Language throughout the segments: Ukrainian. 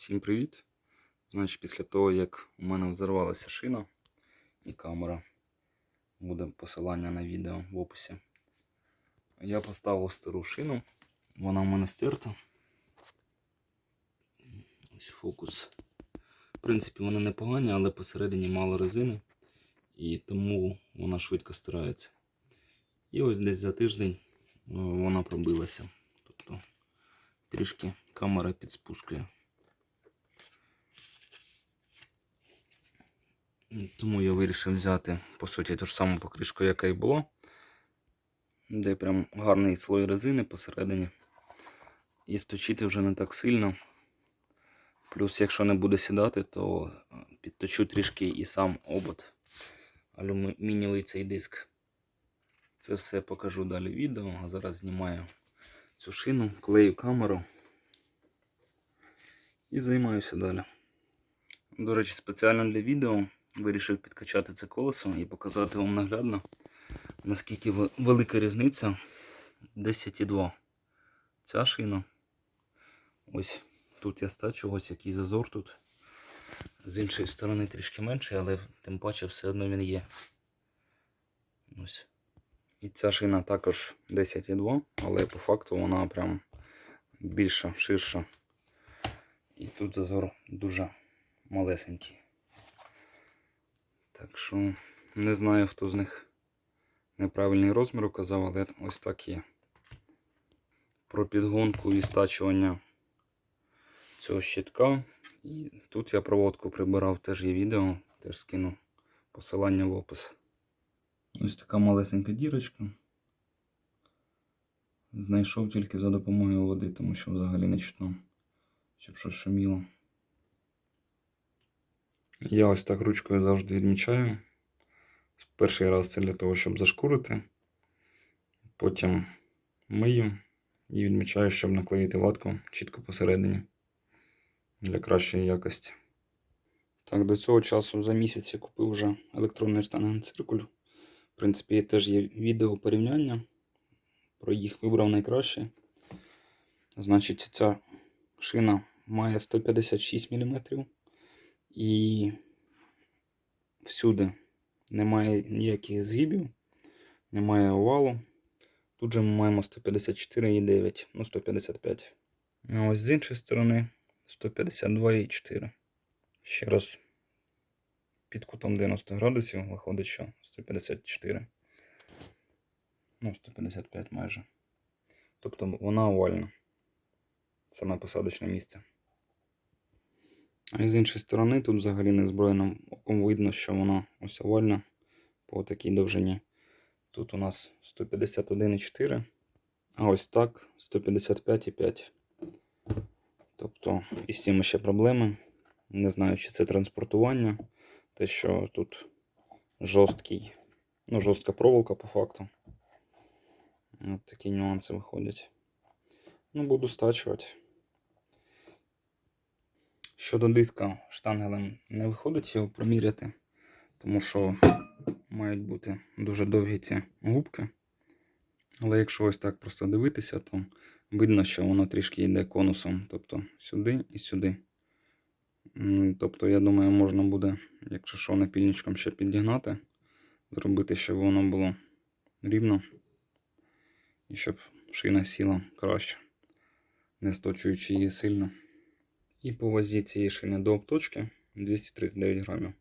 Всім привіт! Значить, після того, як у мене взорвалася шина і камера, буде посилання на відео в описі. Я поставив стару шину, вона в мене стерта. Ось фокус. В принципі, вони непогані, але посередині мало резини, і тому вона швидко стирається. І ось десь за тиждень е, вона пробилася. Тобто трішки камера підспускує. Тому я вирішив взяти, по суті, ту ж саму покришку, яка і була. Де прям гарний слой резини посередині. І сточити вже не так сильно. Плюс, якщо не буде сідати, то підточу трішки і сам обод. Алюмінієвий цей диск. Це все покажу далі відео. А зараз знімаю цю шину, клею камеру і займаюся далі. До речі, спеціально для відео вирішив підкачати це колесо і показати вам наглядно, наскільки велика різниця 10,2. Ця шина. Ось тут я стачу, ось який зазор тут. З іншої сторони трішки менший, але тим паче все одно він є. Ось. І ця шина також 10,2, але по факту вона прям більша, ширша. І тут зазор дуже малесенький. Так що не знаю, хто з них неправильний розмір указав, але ось так є. Про підгонку і стачування цього щитка. І тут я проводку прибирав, теж є відео, теж скину посилання в опис. Ось така малесенька дірочка. Знайшов тільки за допомогою води, тому що взагалі не чутно, щоб щось шуміло. Я ось так ручкою завжди відмічаю. Перший раз це для того, щоб зашкурити. Потім мию і відмічаю, щоб наклеїти латку чітко посередині для кращої якості. Так, до цього часу за місяць я купив вже електронний штангенциркуль. В принципі, теж є відео порівняння. Про їх вибрав найкраще. Значить, ця шина має 156 мм. І всюди немає ніяких згибів, немає овалу. Тут же ми маємо 154,9, ну 155. А ось з іншої сторони 152,4. Ще раз під кутом 90 градусів виходить, що 154. Ну, 155 майже. Тобто вона овальна. Саме посадочне місце. А з іншої сторони, тут взагалі незброєним оком видно, що воно ось овальна по такій довжині. Тут у нас 151,4, а ось так 155,5. Тобто із цим ще проблеми. Не знаю, чи це транспортування, те, що тут жорсткий, ну, жорстка проволока по факту. От такі нюанси виходять. Ну, буду стачувати. Щодо диска штангелем не виходить його проміряти, тому що мають бути дуже довгі ці губки. Але якщо ось так просто дивитися, то видно, що воно трішки йде конусом. Тобто сюди і сюди. Тобто, я думаю, можна буде, якщо що, напільничком ще підігнати, зробити, щоб воно було рівно. І щоб шина сіла краще, не сточуючи її сильно. І по вазі цієї шини до обточки 239 грамів.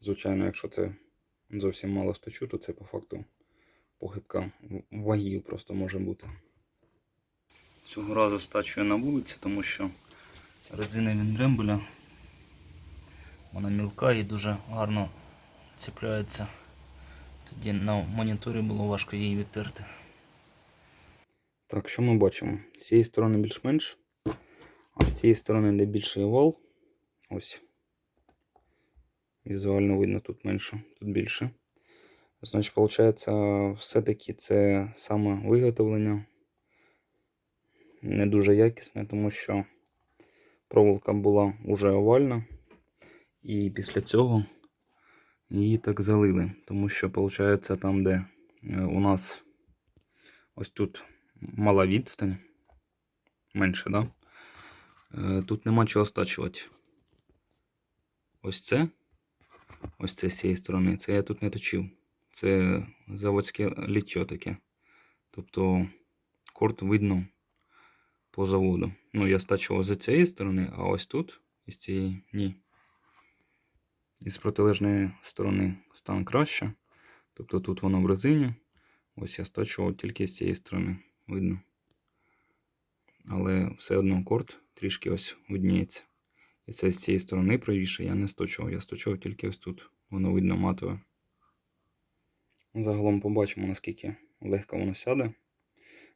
Звичайно, якщо це зовсім мало сточу, то це по факту похибка вагів просто може бути. Цього разу стачую на вулиці, тому що резина від Рембеля вона мілка і дуже гарно цепляється. Тоді на моніторі було важко її відтерти. Так, що ми бачимо? З цієї сторони більш-менш. А з цієї сторони, де більший овал, ось. Візуально видно тут менше, тут більше. Значить, виходить, все-таки це саме виготовлення не дуже якісне, тому що проволока була уже овальна. І після цього її так залили. Тому що, виходить, там, де е, у нас ось тут мала відстань, менше, да? Е, Тут нема чого стачувати. Ось це. Ось це з цієї сторони. Це я тут не точив. Це заводське ліття таке. Тобто корт видно по заводу. Ну, я стачував з цієї сторони, а ось тут, із цієї ні. Із протилежної сторони стан краще. Тобто тут воно в резині. Ось я стачував тільки з цієї сторони. Видно. Але все одно корт трішки ось видніється. І це з цієї сторони правіше я не сточував. Я сточував тільки ось тут. Воно видно матове. Загалом побачимо, наскільки легко воно сяде.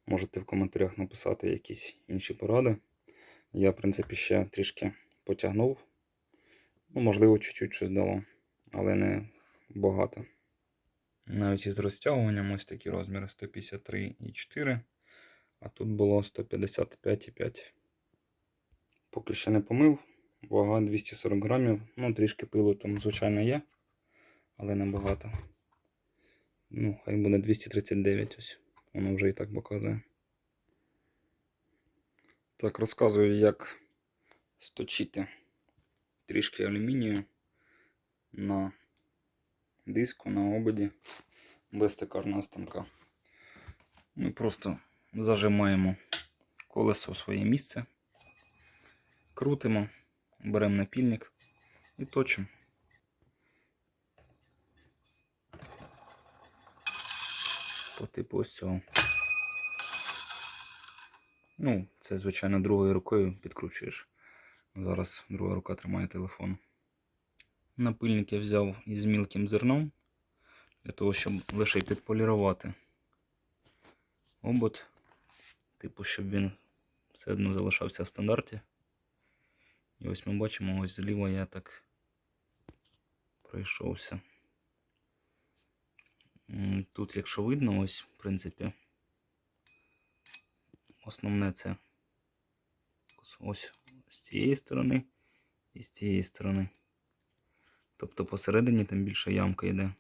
Можете в коментарях написати якісь інші поради. Я, в принципі, ще трішки потягнув. Ну, можливо, чуть-чуть щось дало, але не багато. Навіть із розтягуванням ось такі розміри 153,4, а тут було 155,5. Поки ще не помив. Вага 240 грамів. Ну, трішки пилу там, звичайно, є, але не багато. Ну, хай буде 239 ось. Воно вже і так показує. Так, розказую, як сточити трішки алюмінію на диску на ободі без токарного станка. Ми просто зажимаємо колесо в своє місце, крутимо, беремо напільник і точимо. По типу ось цього. Ну, це, звичайно, другою рукою підкручуєш. Зараз друга рука тримає телефон. Напильник я взяв із мілким зерном, для того, щоб лише підполірувати обод, типу, щоб він все одно залишався в стандарті. І ось ми бачимо, ось зліва я так пройшовся. Тут, якщо видно, ось, в принципі, основне це ось з цієї сторони і з цієї сторони. Тобто посередині там більше ямка йде.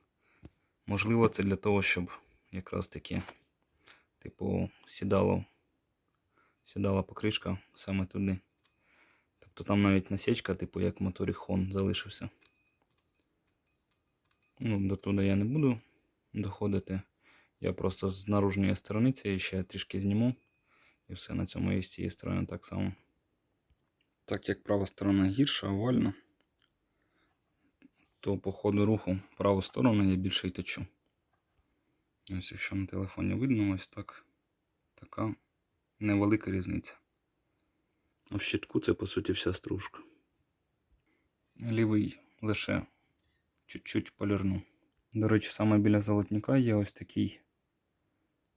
Можливо, це для того, щоб якраз таки, типу, сідало, сідала покришка саме туди. Тобто там навіть насічка, типу, як в моторі Хон залишився. Ну, до туди я не буду доходити. Я просто з наружньої сторони цієї ще трішки зніму. І все на цьому і з цієї сторони так само. Так як права сторона гірша, овальна, то по ходу руху праву сторону я більше й точу. Ось якщо на телефоні видно, ось так така невелика різниця. В щитку це по суті вся стружка. Лівий лише чуть-чуть полірну. До речі, саме біля золотника є ось такий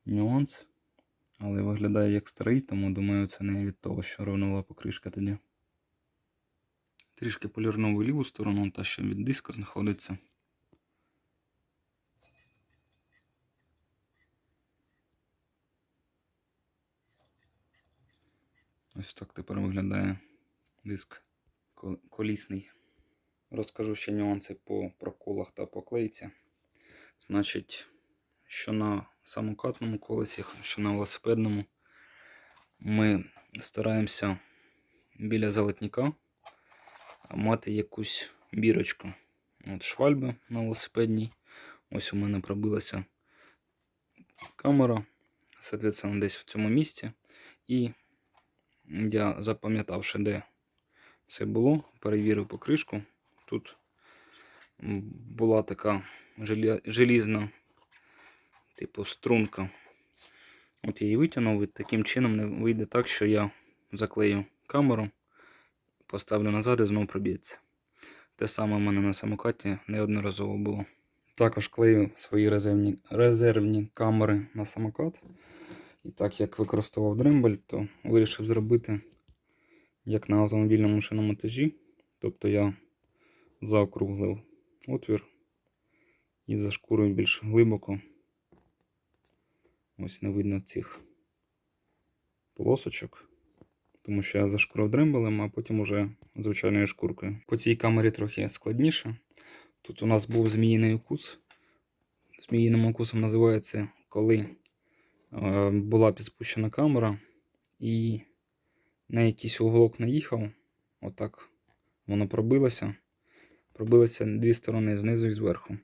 нюанс. Але виглядає як старий, тому думаю, це не від того, що ровнова покришка тоді. Трішки полірнув ліву сторону, та що від диска знаходиться. Ось так тепер виглядає диск колісний. Розкажу ще нюанси по проколах та по клейці. Значить, що на самокатному колесі, що на велосипедному, ми стараємося біля золотника мати якусь бірочку. От швальби на велосипедній. Ось у мене пробилася камера, соответственно, десь в цьому місці. І я запам'ятавши, де це було, перевірив покришку. Тут була така желізна, типу, струнка. От я її витягнув, і таким чином не вийде так, що я заклею камеру, поставлю назад і знову проб'ється. Те саме в мене на самокаті неодноразово було. Також клею свої резервні, резервні камери на самокат. І так як використовував дрембель, то вирішив зробити як на автомобільному шиномонтажі. Тобто я заокруглив отвір і зашкурую більш глибоко. Ось не видно цих полосочок. Тому що я зашкурив дрембелем, а потім уже звичайною шкуркою. По цій камері трохи складніше. Тут у нас був зміїний укус. Зміїним укусом називається, коли була підспущена камера і на якийсь уголок наїхав, отак воно пробилося. Пробилося дві сторони знизу і зверху.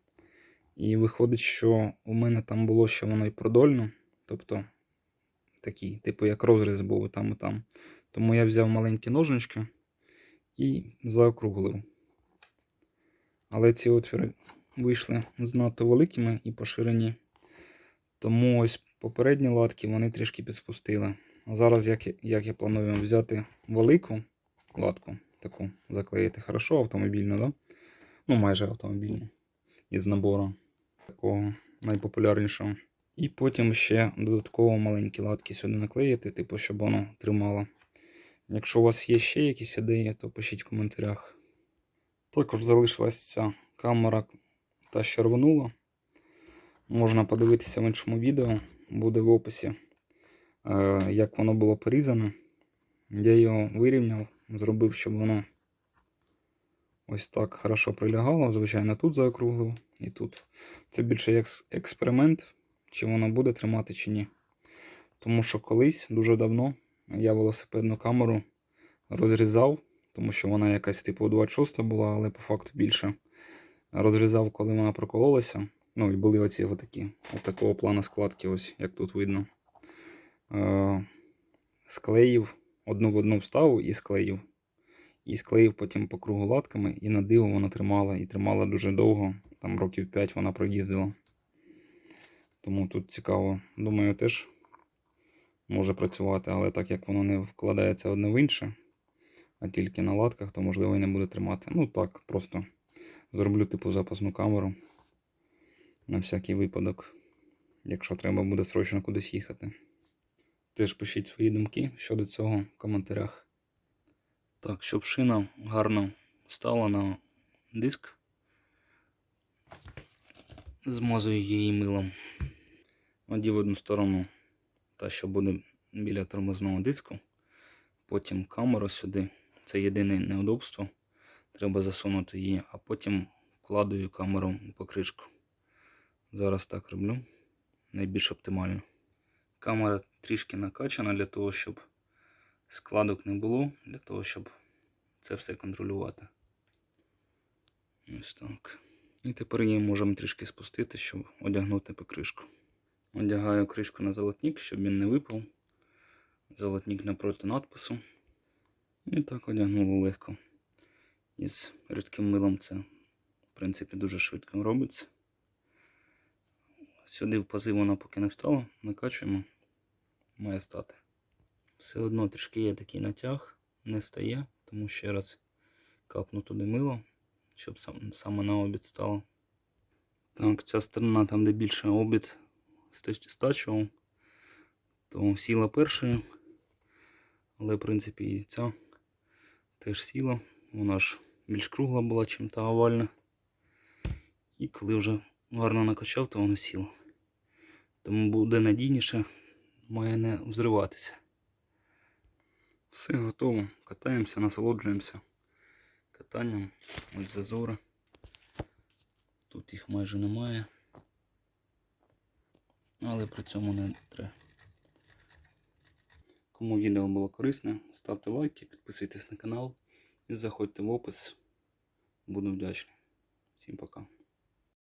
І виходить, що у мене там було ще воно і продольно, тобто такий, типу, як розріз був там і там. Тому я взяв маленькі ножнички і заокруглив. Але ці отвіри вийшли знато великими і поширені. Тому ось попередні латки вони трішки підспустили. Зараз, як, як я планую взяти велику латку, таку заклеїти хорошо автомобільну, да? ну майже автомобільну, із набору такого найпопулярнішого. І потім ще додатково маленькі латки сюди наклеїти, типу, щоб воно тримало. Якщо у вас є ще якісь ідеї, то пишіть в коментарях. Також залишилась ця камера та що рванула. Можна подивитися в іншому відео, буде в описі, е, як воно було порізане. Я його вирівняв, зробив, щоб воно ось так хорошо прилягало. Звичайно, тут заокруглив і тут. Це більше як експеримент, чи воно буде тримати, чи ні. Тому що колись, дуже давно, я велосипедну камеру розрізав, тому що вона якась типу 26 була, але по факту більше. Розрізав, коли вона прокололася. Ну і були оці отакі, от такого плану складки, ось як тут видно. Е, склеїв, одну в одну вставив і склеїв. І склеїв потім по кругу латками, і на диво вона тримала, і тримала дуже довго. Там років 5 вона проїздила. Тому тут цікаво. Думаю, теж може працювати, але так як воно не вкладається одне в інше, а тільки на латках, то можливо і не буде тримати. Ну так, просто зроблю типу запасну камеру на всякий випадок, якщо треба буде срочно кудись їхати. Теж пишіть свої думки щодо цього в коментарях. Так, щоб шина гарно стала на диск, змазую її милом. Одів одну сторону, та що буде біля тормозного диску. Потім камеру сюди. Це єдине неудобство. Треба засунути її, а потім вкладаю камеру у покришку. Зараз так роблю. Найбільш оптимально. Камера трішки накачана для того, щоб складок не було, для того, щоб це все контролювати. Ось так. І тепер її можемо трішки спустити, щоб одягнути покришку. Одягаю кришку на золотник, щоб він не випав. Золотник напроти надпису. І так одягнуло легко. Із рідким милом це, в принципі, дуже швидко робиться. Сюди в пази вона поки не стала, накачуємо, має стати. Все одно трішки є такий натяг, не стає, тому ще раз капну туди мило, щоб сам, саме на обід стало. Так, ця сторона, там де більше обід стачував, то сіла першою. Але, в принципі, і ця теж сіла. Вона ж більш кругла була, чим та овальна. І коли вже гарно накачав, то воно сіло. Тому буде надійніше, має не взриватися. Все готово. Катаємося, насолоджуємося катанням. Ось зазори. Тут їх майже немає. Але при цьому не треба. Кому відео було корисне, ставте лайки, підписуйтесь на канал і заходьте в опис. Буду вдячний. Всім пока.